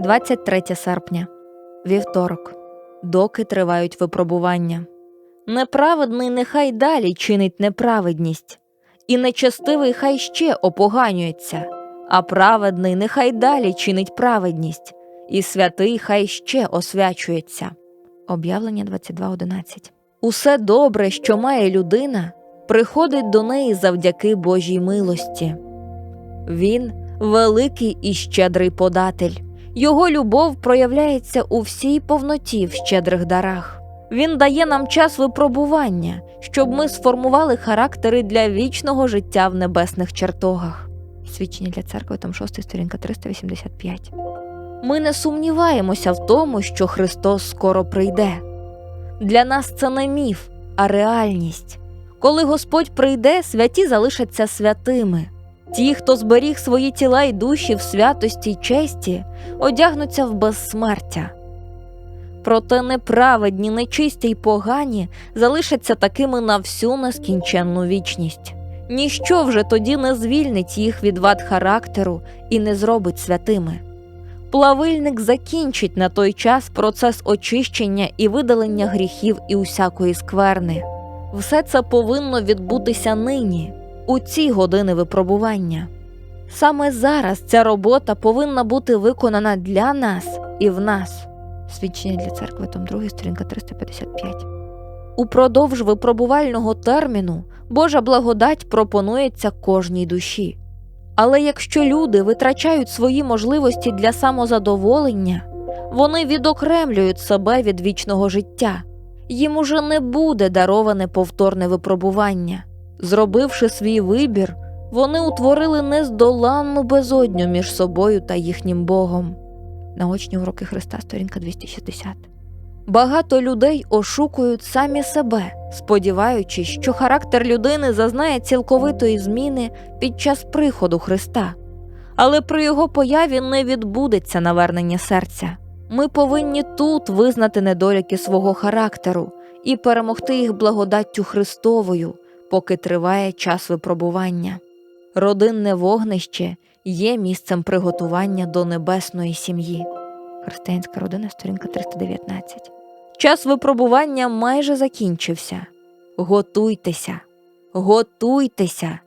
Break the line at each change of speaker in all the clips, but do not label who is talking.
23 серпня, вівторок. Доки тривають випробування. Неправедний нехай далі чинить неправедність, і нечестивий хай ще опоганюється, а праведний нехай далі чинить праведність, і святий хай ще освячується. Об'явлення 22.11 Усе добре, що має людина, приходить до неї завдяки Божій милості. Він великий і щедрий податель. Його любов проявляється у всій повноті в щедрих дарах. Він дає нам час випробування, щоб ми сформували характери для вічного життя в небесних чертогах. Свідчення для церкви, там 6 сторінка 385. Ми не сумніваємося в тому, що Христос скоро прийде. Для нас це не міф, а реальність. Коли Господь прийде, святі залишаться святими. Ті, хто зберіг свої тіла й душі в святості й честі, одягнуться в безсмертя. Проте неправедні, нечисті й погані залишаться такими на всю нескінченну вічність. Ніщо вже тоді не звільнить їх від вад характеру і не зробить святими. Плавильник закінчить на той час процес очищення і видалення гріхів і усякої скверни. Все це повинно відбутися нині, у ці години випробування. Саме зараз ця робота повинна бути виконана для нас і в нас. Свідчення для церкви, том 2, сторінка 355. Упродовж випробувального терміну Божа благодать пропонується кожній душі. Але якщо люди витрачають свої можливості для самозадоволення, вони відокремлюють себе від вічного життя, їм уже не буде дароване повторне випробування. Зробивши свій вибір, вони утворили нездоланну безодню між собою та їхнім Богом. Наочні уроки Христа, сторінка 260. Багато людей ошукують самі себе, сподіваючись, що характер людини зазнає цілковитої зміни під час приходу Христа. Але при його появі не відбудеться навернення серця. Ми повинні тут визнати недоліки свого характеру і перемогти їх благодаттю Христовою, поки триває час випробування. Родинне вогнище є місцем приготування до небесної сім'ї. Християнська родина, сторінка 319. Час випробування майже закінчився. Готуйтеся, готуйтеся,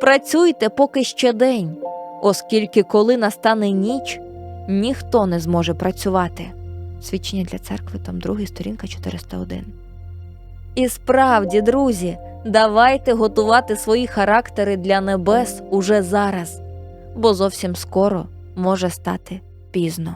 працюйте поки ще день, оскільки, коли настане ніч, ніхто не зможе працювати. Свідчення для церкви, там 2, сторінка 401. І справді, друзі, давайте готувати свої характери для небес уже зараз, бо зовсім скоро може стати пізно.